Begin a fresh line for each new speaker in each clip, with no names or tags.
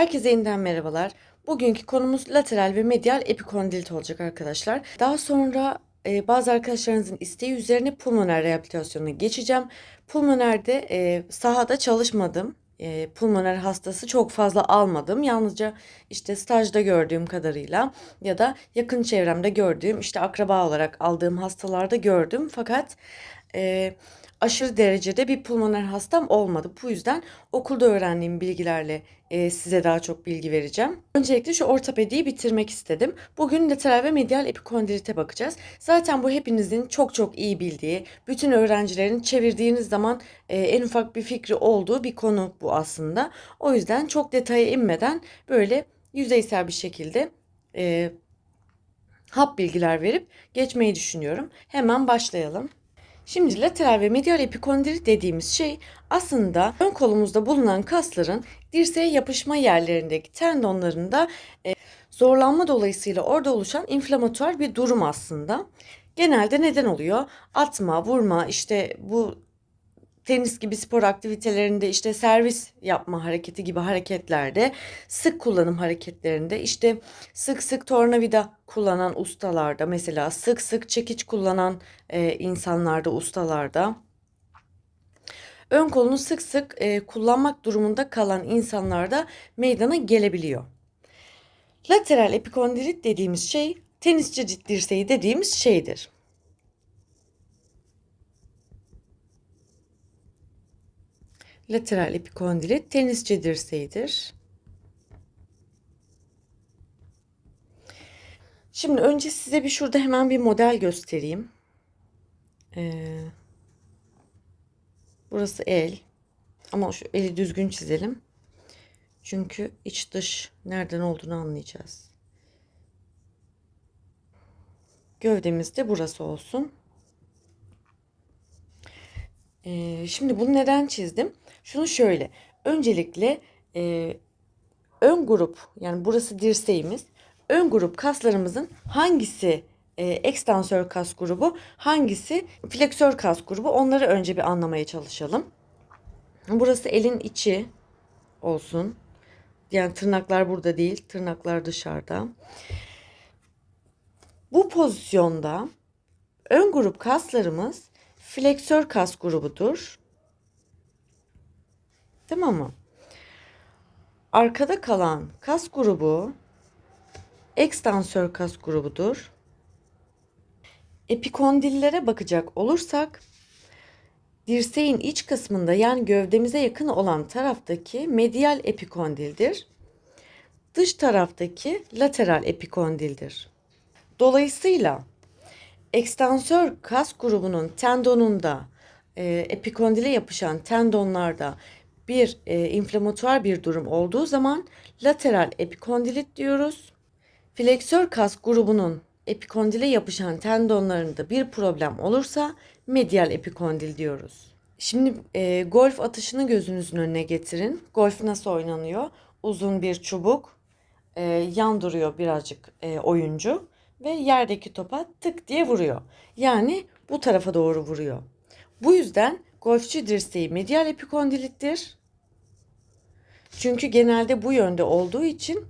Herkese yeniden merhabalar. Bugünkü konumuz lateral ve medial epikondilit olacak arkadaşlar. Daha sonra e, bazı arkadaşlarınızın isteği üzerine pulmoner rehabilitasyonuna geçeceğim. Pulmonerde e, sahada çalışmadım. E, pulmoner hastası çok fazla almadım. Yalnızca işte stajda gördüğüm kadarıyla ya da yakın çevremde gördüğüm işte akraba olarak aldığım hastalarda gördüm. Fakat e, aşırı derecede bir pulmoner hastam olmadı. Bu yüzden okulda öğrendiğim bilgilerle e, size daha çok bilgi vereceğim. Öncelikle şu ortopediyi bitirmek istedim. Bugün lateral ve medial epikondilite bakacağız. Zaten bu hepinizin çok çok iyi bildiği, bütün öğrencilerin çevirdiğiniz zaman e, en ufak bir fikri olduğu bir konu bu aslında. O yüzden çok detaya inmeden böyle yüzeysel bir şekilde e, hap bilgiler verip geçmeyi düşünüyorum. Hemen başlayalım. Şimdi lateral ve medial epikondilit dediğimiz şey aslında ön kolumuzda bulunan kasların dirseğe yapışma yerlerindeki tendonlarında e, zorlanma dolayısıyla orada oluşan inflamatuar bir durum aslında. Genelde neden oluyor? Atma, vurma, işte bu tenis gibi spor aktivitelerinde işte servis yapma hareketi gibi hareketlerde sık kullanım hareketlerinde işte sık sık tornavida kullanan ustalarda mesela sık sık çekiç kullanan e, insanlarda ustalarda ön kolunu sık sık e, kullanmak durumunda kalan insanlarda meydana gelebiliyor. Lateral epikondilit dediğimiz şey tenisçi dirseği dediğimiz şeydir. Lateral epikondilit tenisçi dirseğidir. Şimdi önce size bir şurada hemen bir model göstereyim. Ee, burası el. Ama şu eli düzgün çizelim. Çünkü iç dış nereden olduğunu anlayacağız. Gövdemiz de burası olsun. Ee, şimdi bunu neden çizdim? Şunu şöyle. Öncelikle e, ön grup yani burası dirseğimiz. Ön grup kaslarımızın hangisi e, ekstansör kas grubu, hangisi fleksör kas grubu onları önce bir anlamaya çalışalım. Burası elin içi olsun. Yani tırnaklar burada değil, tırnaklar dışarıda. Bu pozisyonda ön grup kaslarımız fleksör kas grubudur. Tamam mı? Arkada kalan kas grubu ekstansör kas grubudur. Epikondillere bakacak olursak dirseğin iç kısmında yani gövdemize yakın olan taraftaki medial epikondildir. Dış taraftaki lateral epikondildir. Dolayısıyla ekstansör kas grubunun tendonunda e, epikondile yapışan tendonlarda bir e, inflamatuar bir durum olduğu zaman lateral epikondilit diyoruz. Fleksör kas grubunun epikondile yapışan tendonlarında bir problem olursa medial epikondil diyoruz. Şimdi e, golf atışını gözünüzün önüne getirin. Golf nasıl oynanıyor? Uzun bir çubuk, e, yan duruyor birazcık e, oyuncu ve yerdeki topa tık diye vuruyor. Yani bu tarafa doğru vuruyor. Bu yüzden golfçü dirseği medial epikondilittir. Çünkü genelde bu yönde olduğu için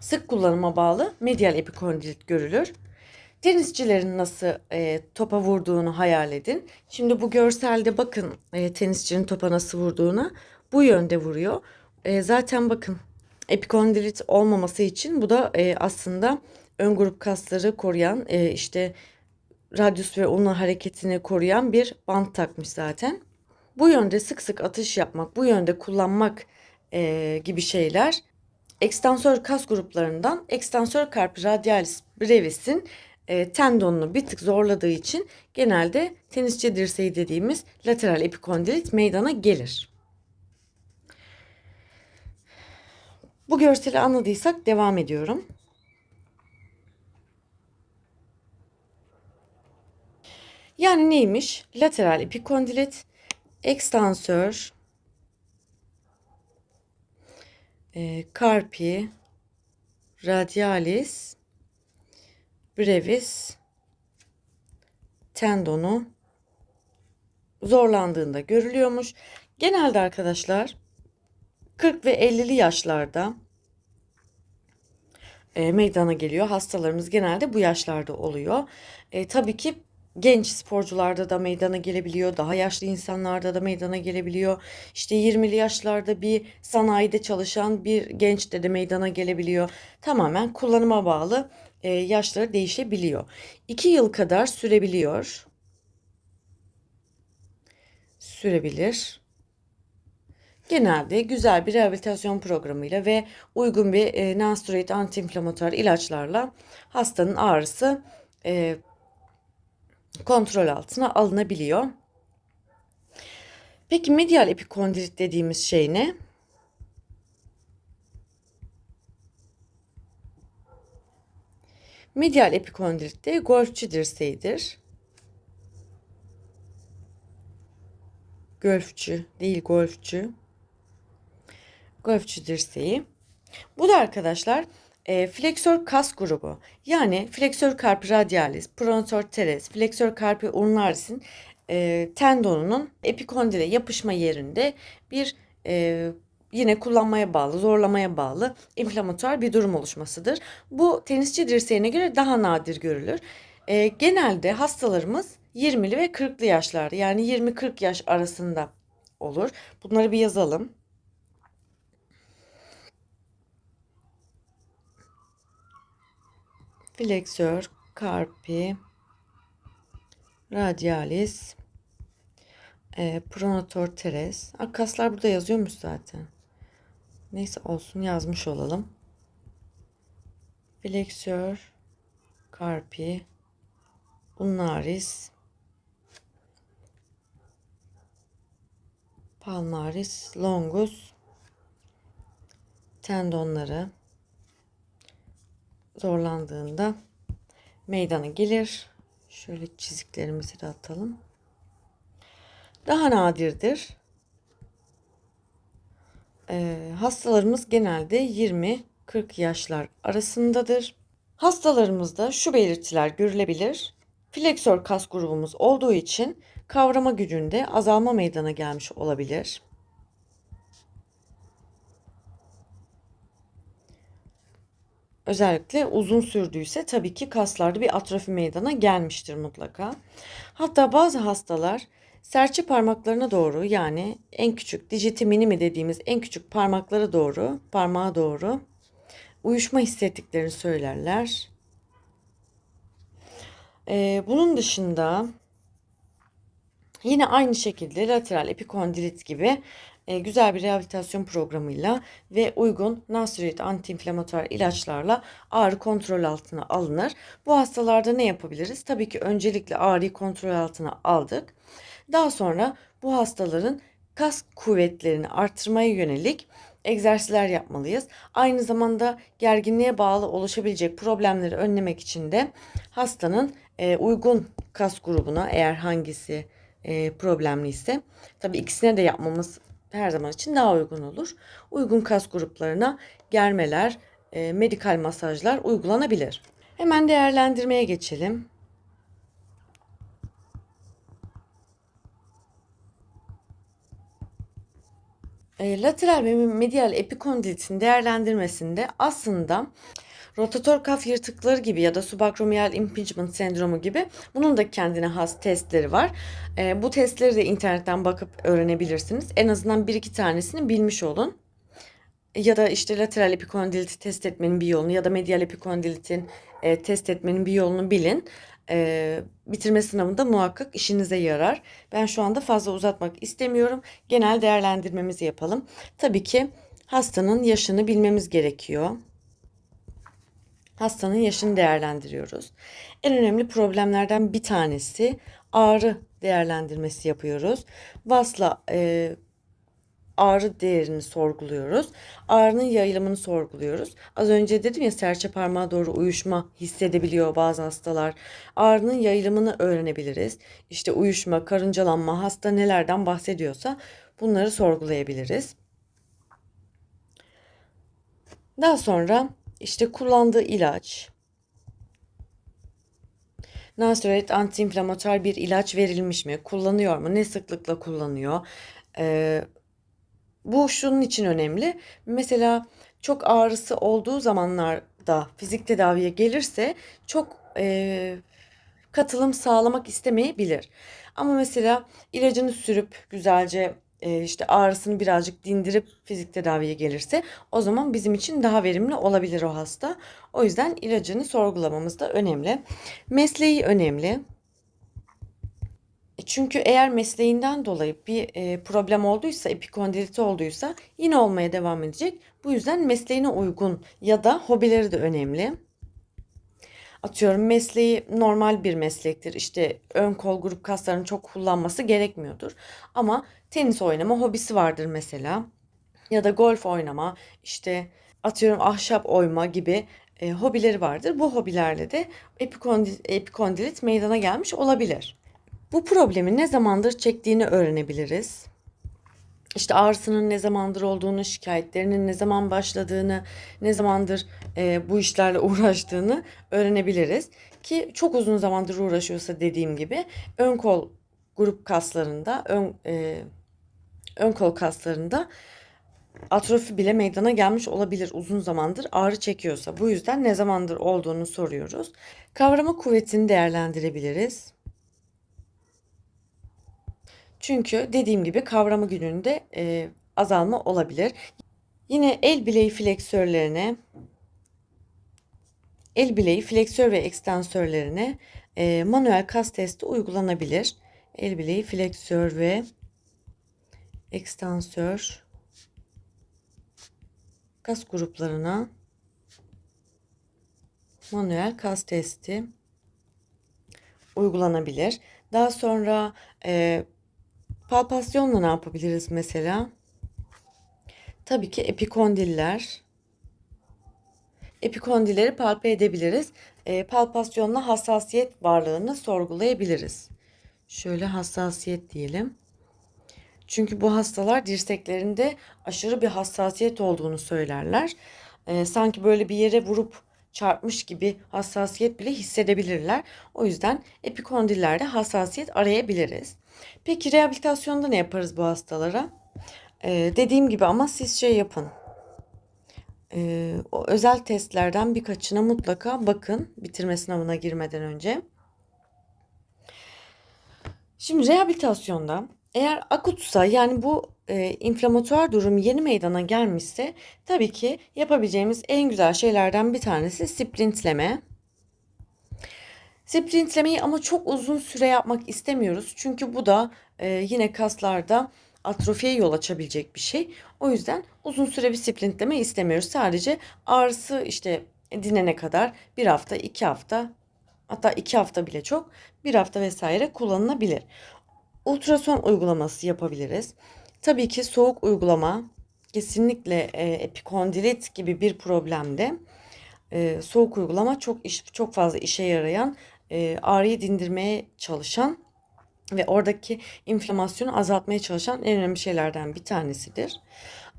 sık kullanıma bağlı medial epikondilit görülür. Tenisçilerin nasıl e, topa vurduğunu hayal edin. Şimdi bu görselde bakın e, tenisçinin topa nasıl vurduğuna. Bu yönde vuruyor. E, zaten bakın epikondilit olmaması için bu da e, aslında ön grup kasları koruyan e, işte radyus ve ulna hareketini koruyan bir bant takmış zaten. Bu yönde sık sık atış yapmak, bu yönde kullanmak e, gibi şeyler ekstansör kas gruplarından ekstansör carpi radialis brevis'in e, tendonunu bir tık zorladığı için genelde tenisçi dirseği dediğimiz lateral epikondilit meydana gelir. Bu görseli anladıysak devam ediyorum. Yani neymiş? Lateral epikondilit, ekstansör, e, carpi, radialis, brevis tendonu zorlandığında görülüyormuş. Genelde arkadaşlar 40 ve 50'li yaşlarda e, meydana geliyor. Hastalarımız genelde bu yaşlarda oluyor. E, tabii ki genç sporcularda da meydana gelebiliyor. Daha yaşlı insanlarda da meydana gelebiliyor. İşte 20'li yaşlarda bir sanayide çalışan bir gençte de meydana gelebiliyor. Tamamen kullanıma bağlı e, yaşları değişebiliyor. 2 yıl kadar sürebiliyor. Sürebilir. Genelde güzel bir rehabilitasyon programıyla ve uygun bir e, non-steroid antiinflamatuar ilaçlarla hastanın ağrısı e, kontrol altına alınabiliyor. Peki medial epikondrit dediğimiz şey ne? Medial epikondrit de golfçü dirseğidir. Golfçü değil golfçü. Golfçü dirseği. Bu da arkadaşlar e, fleksör kas grubu yani fleksör carpi radialis, pronator teres, fleksör carpi ulnaris'in e, tendonunun epikondile yapışma yerinde bir e, yine kullanmaya bağlı, zorlamaya bağlı inflamatuar bir durum oluşmasıdır. Bu tenisçi dirseğine göre daha nadir görülür. E, genelde hastalarımız 20'li ve 40'lı yaşlarda yani 20-40 yaş arasında olur. Bunları bir yazalım. Fleksör, carpi, radialis, e, pronator teres. Ha, kaslar burada yazıyormuş zaten. Neyse olsun yazmış olalım. Fleksör, carpi, ulnaris, palmaris, longus, tendonları zorlandığında meydana gelir. Şöyle çiziklerimizi de atalım. Daha nadirdir. Ee, hastalarımız genelde 20-40 yaşlar arasındadır. Hastalarımızda şu belirtiler görülebilir. Fleksör kas grubumuz olduğu için kavrama gücünde azalma meydana gelmiş olabilir. Özellikle uzun sürdüyse tabii ki kaslarda bir atrofi meydana gelmiştir mutlaka. Hatta bazı hastalar serçe parmaklarına doğru yani en küçük dijiti minimi dediğimiz en küçük parmaklara doğru, parmağa doğru uyuşma hissettiklerini söylerler. Ee, bunun dışında yine aynı şekilde lateral epikondilit gibi e, güzel bir rehabilitasyon programıyla ve uygun non-steroid antiinflamatuar ilaçlarla ağrı kontrol altına alınır. Bu hastalarda ne yapabiliriz? Tabii ki öncelikle ağrıyı kontrol altına aldık. Daha sonra bu hastaların kas kuvvetlerini artırmaya yönelik egzersizler yapmalıyız. Aynı zamanda gerginliğe bağlı oluşabilecek problemleri önlemek için de hastanın e, uygun kas grubuna eğer hangisi e, problemli ise tabii ikisine de yapmamız her zaman için daha uygun olur. Uygun kas gruplarına germeler, e, medikal masajlar uygulanabilir. Hemen değerlendirmeye geçelim. E, lateral ve medial epikondilitin değerlendirmesinde aslında rotator kaf yırtıkları gibi ya da subakromiyal impingement sendromu gibi bunun da kendine has testleri var. E, bu testleri de internetten bakıp öğrenebilirsiniz. En azından bir iki tanesini bilmiş olun. Ya da işte lateral epikondiliti test etmenin bir yolunu ya da medial epikondilitin e, test etmenin bir yolunu bilin. E, bitirme sınavında muhakkak işinize yarar. Ben şu anda fazla uzatmak istemiyorum. Genel değerlendirmemizi yapalım. Tabii ki hastanın yaşını bilmemiz gerekiyor hastanın yaşını değerlendiriyoruz. En önemli problemlerden bir tanesi ağrı değerlendirmesi yapıyoruz. VAS'la e, ağrı değerini sorguluyoruz. Ağrının yayılımını sorguluyoruz. Az önce dedim ya serçe parmağa doğru uyuşma hissedebiliyor bazı hastalar. Ağrının yayılımını öğrenebiliriz. İşte uyuşma, karıncalanma, hasta nelerden bahsediyorsa bunları sorgulayabiliriz. Daha sonra işte kullandığı ilaç, nonsteroid antiinflamatuar bir ilaç verilmiş mi? Kullanıyor mu? Ne sıklıkla kullanıyor? Ee, Bu şunun için önemli. Mesela çok ağrısı olduğu zamanlarda fizik tedaviye gelirse çok e, katılım sağlamak istemeyebilir. Ama mesela ilacını sürüp güzelce e, işte ağrısını birazcık dindirip fizik tedaviye gelirse o zaman bizim için daha verimli olabilir o hasta. O yüzden ilacını sorgulamamız da önemli. Mesleği önemli. E, Çünkü eğer mesleğinden dolayı bir e, problem olduysa, epikondiliti olduysa yine olmaya devam edecek. Bu yüzden mesleğine uygun ya da hobileri de önemli. Atıyorum mesleği normal bir meslektir. İşte ön kol grup kaslarını çok kullanması gerekmiyordur. Ama tenis oynama hobisi vardır mesela. Ya da golf oynama, işte atıyorum ahşap oyma gibi e, hobileri vardır. Bu hobilerle de epikondi- epikondilit meydana gelmiş olabilir. Bu problemi ne zamandır çektiğini öğrenebiliriz. İşte ağrısının ne zamandır olduğunu, şikayetlerinin ne zaman başladığını, ne zamandır e, bu işlerle uğraştığını öğrenebiliriz. Ki çok uzun zamandır uğraşıyorsa dediğim gibi ön kol grup kaslarında, ön, e, ön kol kaslarında atrofi bile meydana gelmiş olabilir uzun zamandır ağrı çekiyorsa. Bu yüzden ne zamandır olduğunu soruyoruz. Kavrama kuvvetini değerlendirebiliriz. Çünkü dediğim gibi kavrama gününde e, azalma olabilir. Yine el bileği fleksörlerine, el bileği fleksör ve ekstansörlerine e, manuel kas testi uygulanabilir. El bileği fleksör ve ekstansör kas gruplarına manuel kas testi uygulanabilir. Daha sonra e, palpasyonla ne yapabiliriz mesela? Tabii ki epikondiller. Epikondilleri palpe edebiliriz. E, palpasyonla hassasiyet varlığını sorgulayabiliriz. Şöyle hassasiyet diyelim. Çünkü bu hastalar dirseklerinde aşırı bir hassasiyet olduğunu söylerler. Ee, sanki böyle bir yere vurup çarpmış gibi hassasiyet bile hissedebilirler. O yüzden epikondillerde hassasiyet arayabiliriz. Peki rehabilitasyonda ne yaparız bu hastalara? Ee, dediğim gibi ama siz şey yapın. Ee, o özel testlerden birkaçına mutlaka bakın bitirme sınavına girmeden önce. Şimdi rehabilitasyonda eğer akutsa yani bu e, inflamatuar durum yeni meydana gelmişse tabii ki yapabileceğimiz en güzel şeylerden bir tanesi sprintleme. Sprintlemeyi ama çok uzun süre yapmak istemiyoruz. Çünkü bu da e, yine kaslarda atrofiye yol açabilecek bir şey. O yüzden uzun süre bir sprintleme istemiyoruz. Sadece ağrısı işte dinene kadar bir hafta, iki hafta hatta iki hafta bile çok bir hafta vesaire kullanılabilir. Ultrason uygulaması yapabiliriz. Tabii ki soğuk uygulama kesinlikle e, epikondilit gibi bir problemde e, soğuk uygulama çok iş, çok fazla işe yarayan e, ağrıyı dindirmeye çalışan ve oradaki inflamasyonu azaltmaya çalışan en önemli şeylerden bir tanesidir.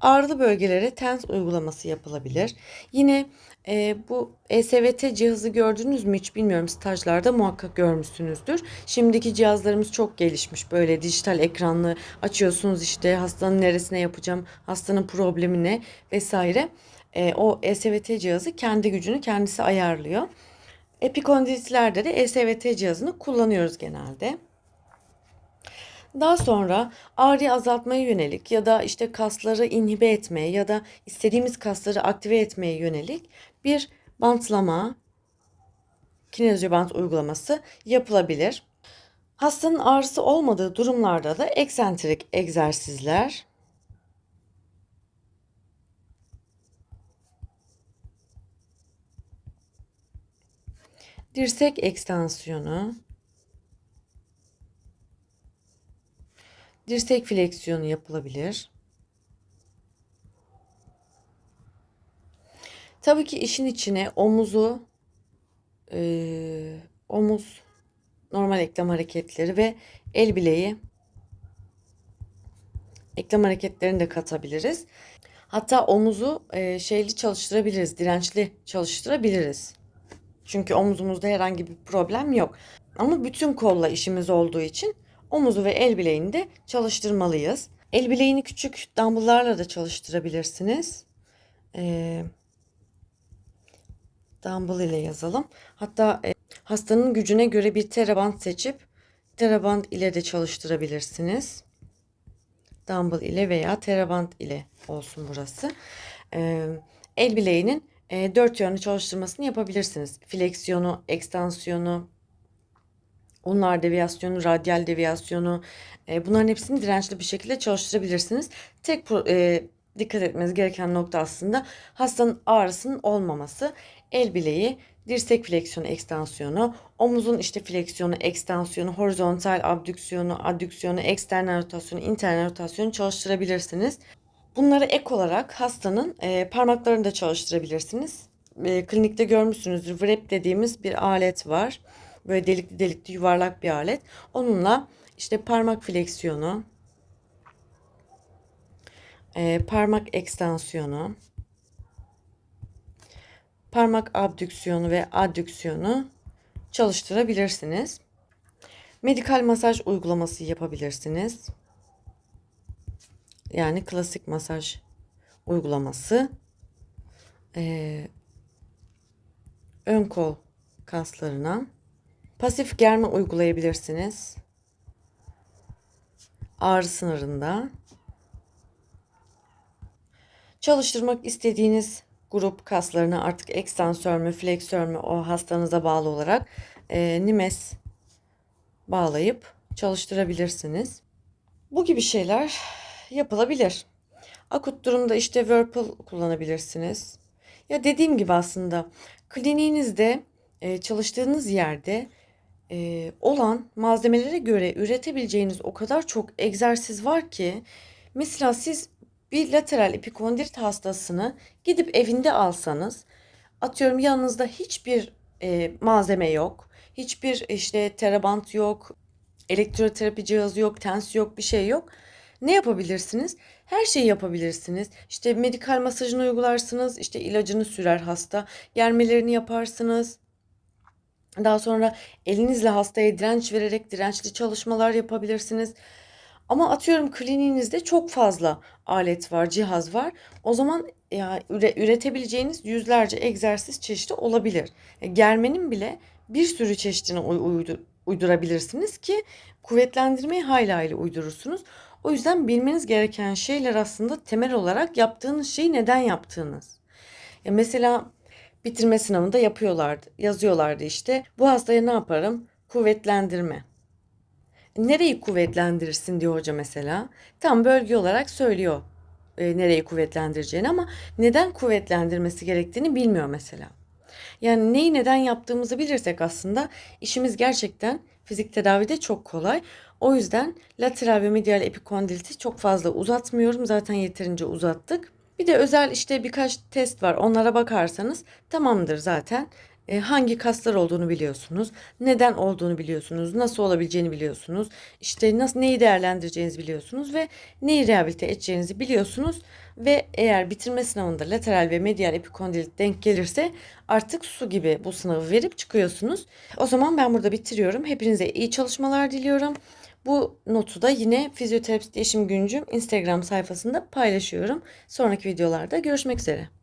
Ağrılı bölgelere TENS uygulaması yapılabilir. Yine e, bu ESVT cihazı gördünüz mü hiç bilmiyorum stajlarda muhakkak görmüşsünüzdür. Şimdiki cihazlarımız çok gelişmiş. Böyle dijital ekranlı açıyorsunuz işte hastanın neresine yapacağım, hastanın problemi ne vesaire. E, o ESVT cihazı kendi gücünü kendisi ayarlıyor. Epikondilitlerde de ESVT cihazını kullanıyoruz genelde. Daha sonra ağrıyı azaltmaya yönelik ya da işte kasları inhibe etmeye ya da istediğimiz kasları aktive etmeye yönelik bir bantlama, kinezio bant uygulaması yapılabilir. Hastanın ağrısı olmadığı durumlarda da eksentrik egzersizler, dirsek ekstansiyonu, dirsek fleksiyonu yapılabilir. Tabii ki işin içine omuzu, e, omuz, normal eklem hareketleri ve el bileği eklem hareketlerini de katabiliriz. Hatta omuzu e, şeyli çalıştırabiliriz, dirençli çalıştırabiliriz. Çünkü omuzumuzda herhangi bir problem yok. Ama bütün kolla işimiz olduğu için omuzu ve el bileğini de çalıştırmalıyız. El bileğini küçük dumbbell'larla da çalıştırabilirsiniz. Ee, dumbbell ile yazalım. Hatta e, hastanın gücüne göre bir teraband seçip teraband ile de çalıştırabilirsiniz. Dumbbell ile veya teraband ile olsun burası. Ee, el bileğinin e, dört yönlü çalıştırmasını yapabilirsiniz. Fleksiyonu, ekstansiyonu, Onlar deviyasyonu, radyal deviyasyonu e, bunların hepsini dirençli bir şekilde çalıştırabilirsiniz. Tek e, dikkat etmeniz gereken nokta aslında hastanın ağrısının olmaması. El bileği, dirsek fleksiyonu, ekstansiyonu, omuzun işte fleksiyonu, ekstansiyonu, horizontal abdüksiyonu, adüksiyonu, eksternal rotasyonu, internal rotasyonu çalıştırabilirsiniz. Bunları ek olarak hastanın e, parmaklarını da çalıştırabilirsiniz. E, klinikte görmüşsünüzdür. Wrap dediğimiz bir alet var. Böyle delikli delikli yuvarlak bir alet. Onunla işte parmak fleksiyonu, e, parmak ekstansiyonu, parmak abdüksiyonu ve adüksiyonu çalıştırabilirsiniz. Medikal masaj uygulaması yapabilirsiniz. Yani klasik masaj uygulaması. Ee, ön kol kaslarına. Pasif germe uygulayabilirsiniz. Ağrı sınırında. Çalıştırmak istediğiniz grup kaslarına artık ekstansör mü, fleksör mü o hastanıza bağlı olarak e, nimes bağlayıp çalıştırabilirsiniz. Bu gibi şeyler yapılabilir. Akut durumda işte Whirlpool kullanabilirsiniz. Ya dediğim gibi aslında kliniğinizde e, çalıştığınız yerde e, olan malzemelere göre üretebileceğiniz o kadar çok egzersiz var ki mesela siz bir lateral epikondilit hastasını gidip evinde alsanız atıyorum yanınızda hiçbir e, malzeme yok. Hiçbir işte terabant yok, elektroterapi cihazı yok, tens yok, bir şey yok. Ne yapabilirsiniz? Her şeyi yapabilirsiniz. İşte medikal masajını uygularsınız, işte ilacını sürer hasta, germelerini yaparsınız. Daha sonra elinizle hastaya direnç vererek dirençli çalışmalar yapabilirsiniz. Ama atıyorum kliniğinizde çok fazla alet var, cihaz var. O zaman ya üre- üretebileceğiniz yüzlerce egzersiz çeşidi olabilir. E, germenin bile bir sürü çeşidini uy- uydu- uydurabilirsiniz ki kuvvetlendirmeyi hayli hayli uydurursunuz. O yüzden bilmeniz gereken şeyler aslında temel olarak yaptığınız şeyi neden yaptığınız. Ya mesela bitirme sınavında yapıyorlardı, yazıyorlardı işte. Bu hastaya ne yaparım? Kuvvetlendirme. Nereyi kuvvetlendirirsin diyor hoca mesela. Tam bölge olarak söylüyor e, nereyi kuvvetlendireceğini ama neden kuvvetlendirmesi gerektiğini bilmiyor mesela. Yani neyi neden yaptığımızı bilirsek aslında işimiz gerçekten fizik tedavide çok kolay. O yüzden lateral ve medial epikondiliti çok fazla uzatmıyorum. Zaten yeterince uzattık. Bir de özel işte birkaç test var. Onlara bakarsanız tamamdır zaten. E, hangi kaslar olduğunu biliyorsunuz. Neden olduğunu biliyorsunuz. Nasıl olabileceğini biliyorsunuz. İşte nasıl neyi değerlendireceğinizi biliyorsunuz ve neyi rehabilite edeceğinizi biliyorsunuz. Ve eğer bitirme sınavında lateral ve medial epikondilit denk gelirse artık su gibi bu sınavı verip çıkıyorsunuz. O zaman ben burada bitiriyorum. Hepinize iyi çalışmalar diliyorum. Bu notu da yine fizyoterapist Yeşim Güncüm Instagram sayfasında paylaşıyorum. Sonraki videolarda görüşmek üzere.